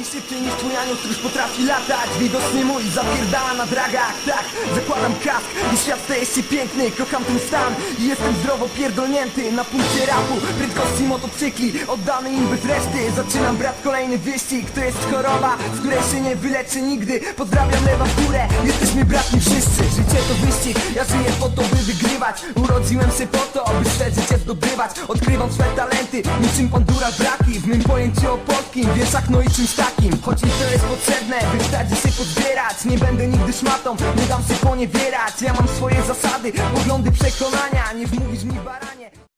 Leci szybciej niż twój anioł, który już potrafi latać. Widocznie mój zapierdala na dragach Tak, zakładam kask i świat staje się piękny. Kocham ten stan i jestem zdrowo pierdolnięty. Na punkcie rapu, prędkości motocykli Oddany im bez reszty. Zaczynam brat kolejny wyścig To jest choroba, z której się nie wyleczy nigdy. Pozdrawiam lewa w górę, jesteśmy bratni wszyscy. Życie to wyścig, ja żyję po to by wygrywać. Urodziłem się po to, by swe życie zdobywać Odkrywam swe talenty, niczym pandura braki W mym pojęciu o polskim, wieszach no i czymś takim Choć mi to jest potrzebne, by wstać się pozbierać. Nie będę nigdy szmatą, nie dam się poniewierać. Ja mam swoje zasady, poglądy, przekonania. Nie wmówisz mi baranie